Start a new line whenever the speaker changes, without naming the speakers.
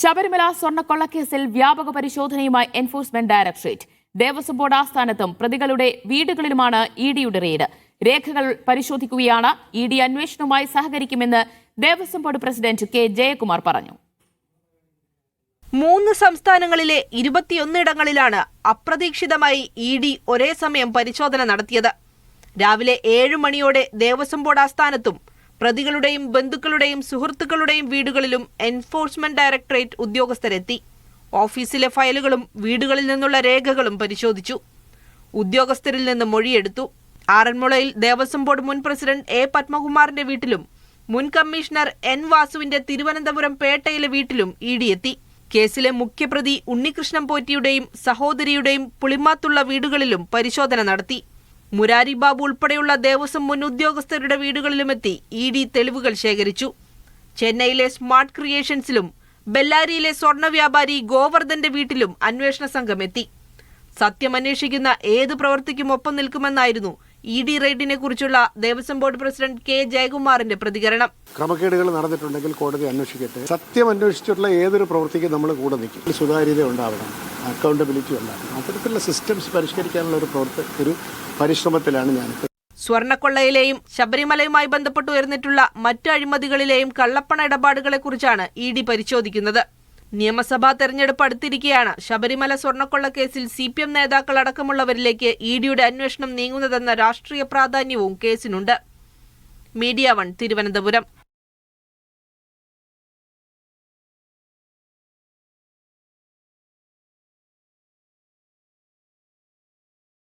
ശബരിമല സ്വർണക്കൊള്ളക്കേസിൽ വ്യാപക പരിശോധനയുമായി എൻഫോഴ്സ്മെന്റ് ഡയറക്ടറേറ്റ് ദേവസ്വം ബോർഡ് ആസ്ഥാനത്തും പ്രതികളുടെ വീടുകളിലുമാണ് ഇ ഡിയുടെ റെയ്ഡ്. രേഖകൾ പരിശോധിക്കുകയാണ്. ഇ ഡി അന്വേഷണവുമായി സഹകരിക്കുമെന്ന് Devaswom board president K Jayakumar പറഞ്ഞു.
മൂന്ന് സംസ്ഥാനങ്ങളിലെ ഇരുപത്തിയൊന്നിടങ്ങളിലാണ് അപ്രതീക്ഷിതമായി ഇ ഡി ഒരേ സമയം പരിശോധന നടത്തിയത്. രാവിലെ ഏഴ് മണിയോടെ ദേവസ്വം ബോർഡ് ആസ്ഥാനത്തും പ്രതികളുടെയും ബന്ധുക്കളുടെയും സുഹൃത്തുക്കളുടെയും വീടുകളിലും എൻഫോഴ്സ്മെന്റ് ഡയറക്ടറേറ്റ് ഉദ്യോഗസ്ഥരെത്തി. ഓഫീസിലെ ഫയലുകളും വീടുകളിൽ നിന്നുള്ള രേഖകളും പരിശോധിച്ചു. ഉദ്യോഗസ്ഥരിൽ നിന്ന് മൊഴിയെടുത്തു. ആറന്മുളയിൽ ദേവസ്വം ബോർഡ് മുൻ പ്രസിഡന്റ് എ പത്മകുമാറിന്റെ വീട്ടിലും മുൻ കമ്മീഷണർ എൻ വാസുവിന്റെ തിരുവനന്തപുരം പേട്ടയിലെ വീട്ടിലും ഇ ഡി എത്തി. കേസിലെ മുഖ്യപ്രതി ഉണ്ണികൃഷ്ണൻ പോറ്റിയുടെയും സഹോദരിയുടെയും പുളിമാത്തുള്ള വീടുകളിലും പരിശോധന നടത്തി. മുരാരി ബാബു ഉൾപ്പെടെയുള്ള ദേവസ്വം മുൻ ഉദ്യോഗസ്ഥരുടെ വീടുകളിലുമെത്തി ഇ ഡി തെളിവുകൾ ശേഖരിച്ചു. ചെന്നൈയിലെ സ്മാർട്ട് ക്രിയേഷൻസിലും ബെല്ലാരിയിലെ സ്വർണ വ്യാപാരി ഗോവർദ്ധന്റെ വീട്ടിലും അന്വേഷണ സംഘം എത്തി. സത്യം അന്വേഷിക്കുന്ന ഏത് പ്രവൃത്തിക്കും ഒപ്പം നിൽക്കുമെന്നായിരുന്നു ഇ ഡി റെയ്ഡിനെ കുറിച്ചുള്ള ദേവസ്വം ബോർഡ് പ്രസിഡന്റ് കെ ജയകുമാറിന്റെ പ്രതികരണം.
ക്രമക്കേടുകൾ നടന്നിട്ടുണ്ടെങ്കിൽ കോടതി അന്വേഷിക്കട്ടെ. സത്യം അന്വേഷിച്ചിട്ടുള്ള ഏതൊരു പ്രവൃത്തിക്കും നമ്മൾ കൂടെ നിൽക്കും. സുതാര്യത ഉണ്ടാവണം. അക്കൗണ്ടബിലിറ്റി ഉണ്ടാവണം. അത്തരത്തിലുള്ള സിസ്റ്റംസ് പരിഷ്കരിക്കാനുള്ള ഒരു പ്രവർത്തി ഒരു പരിശ്രമത്തിലാണ് ഞാൻ
സ്വർണക്കൊള്ളയിലെയും ശബരിമലയുമായി ബന്ധപ്പെട്ട് ഉയർന്നിട്ടുള്ള മറ്റ് അഴിമതികളിലെയും കള്ളപ്പണ ഇടപാടുകളെക്കുറിച്ചാണ് ഇ ഡി പരിശോധിക്കുന്നത്. നിയമസഭാ തെരഞ്ഞെടുപ്പ് അടുത്തിരിക്കെയാണ്. ശബരിമല സ്വർണക്കൊള്ള കേസിൽ സി പി എം നേതാക്കൾ അടക്കമുള്ളവരിലേക്ക് ഇ ഡിയുടെ അന്വേഷണം നീങ്ങുന്നതെന്ന രാഷ്ട്രീയ പ്രാധാന്യവും കേസിനുണ്ട്. Media one Thiruvananthapuram.